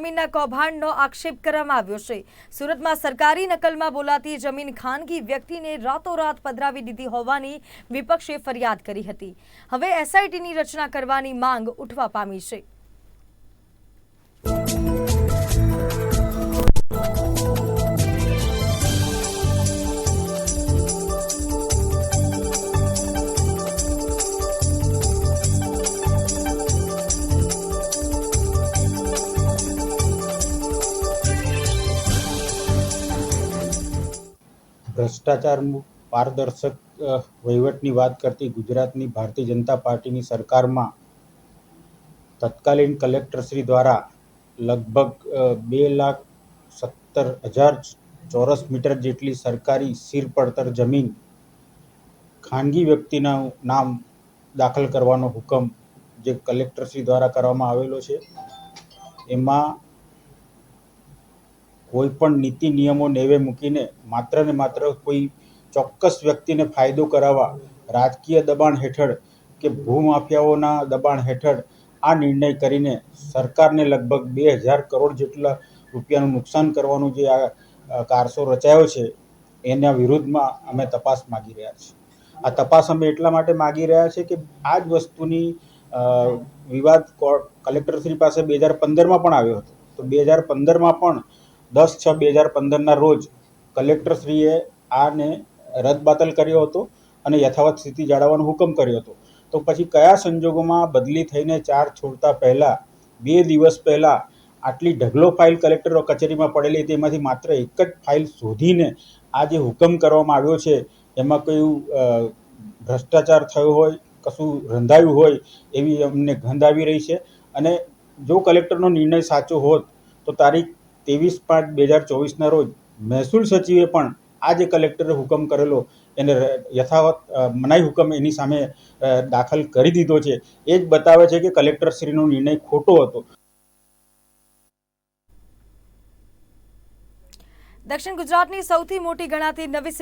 જમીનના કૌભાંડનો આક્ષેપ કરવામાં આવ્યો છે. સુરતમાં સરકારી નકલમાં બોલાતી જમીન ખાનગી વ્યક્તિને રાતોરાત પધરાવી દીધી હોવાની વિપક્ષે ફરિયાદ કરી હતી. હવે એસઆઈટીની રચના કરવાની માંગ ઉઠવા પામી છે. ભ્રષ્ટાચાર પારદર્શક વહીવટની વાત કરતી ગુજરાતની ભારતીય જનતા પાર્ટીની સરકારમાં તત્કાલીન કલેક્ટરશ્રી દ્વારા લગભગ બે લાખ સત્તર હજાર ચોરસ મીટર જેટલી સરકારી સીર પડતર જમીન ખાનગી વ્યક્તિના નામ દાખલ કરવાનો હુકમ જે કલેક્ટરશ્રી દ્વારા કરવામાં આવેલો છે. એમાં કોઈ પણ નીતિ, નિયમો, નેવે મૂકીને માત્ર ને માત્ર કોઈ ચોક્કસ વ્યક્તિને ફાયદો કરાવવા રાજકીય દબાણ હેઠળ કે ભૂમાફિયાઓના દબાણ હેઠળ આ નિર્ણય કરીને સરકારને લગભગ બે હજાર કરોડ જેટલા રૂપિયાનું નુકસાન કરવાનું જે આ કારસો રચાયો છે, એના વિરુદ્ધમાં અમે તપાસ માગી રહ્યા છીએ. આ તપાસ અમે એટલા માટે માગી રહ્યા છીએ કે આ જ વસ્તુની વિવાદ કલેક્ટરશ્રી પાસે બે હજાર પંદરમાં પણ આવ્યો હતો. તો બે હજાર પંદરમાં પણ દસ છ બે હજાર પંદરના રોજ કલેક્ટરશ્રીએ આને રદબાતલ કર્યો હતો અને યથાવત સ્થિતિ જાળવવાનો હુકમ કર્યો હતો. તો પછી કયા સંજોગોમાં બદલી થઈને ચાર છોડતા પહેલાં, બે દિવસ પહેલાં આટલી ઢગલો ફાઇલ કલેક્ટર કચેરીમાં પડેલી હતી એમાંથી માત્ર એક જ ફાઇલ શોધીને આ જે હુકમ કરવામાં આવ્યો છે, એમાં કયું ભ્રષ્ટાચાર થયો હોય, કશું રંધાયું હોય એવી અમને ગંધ આવી રહી છે. અને જો કલેક્ટરનો નિર્ણય સાચો હોત, તો તારીખ ત્રેવીસ પાંચ બે હજાર ચોવીસના રોજ મહેસૂલ સચિવે પણ આ જે કલેક્ટરે હુકમ કરેલો, એને યથાવત મનાઈ હુકમ એની સામે દાખલ કરી દીધો છે. એ જ બતાવે છે કે કલેક્ટરશ્રીનો નિર્ણય ખોટો હતો. દક્ષિણ ગુજરાતની સૌથી મોટી ગણાતી નવી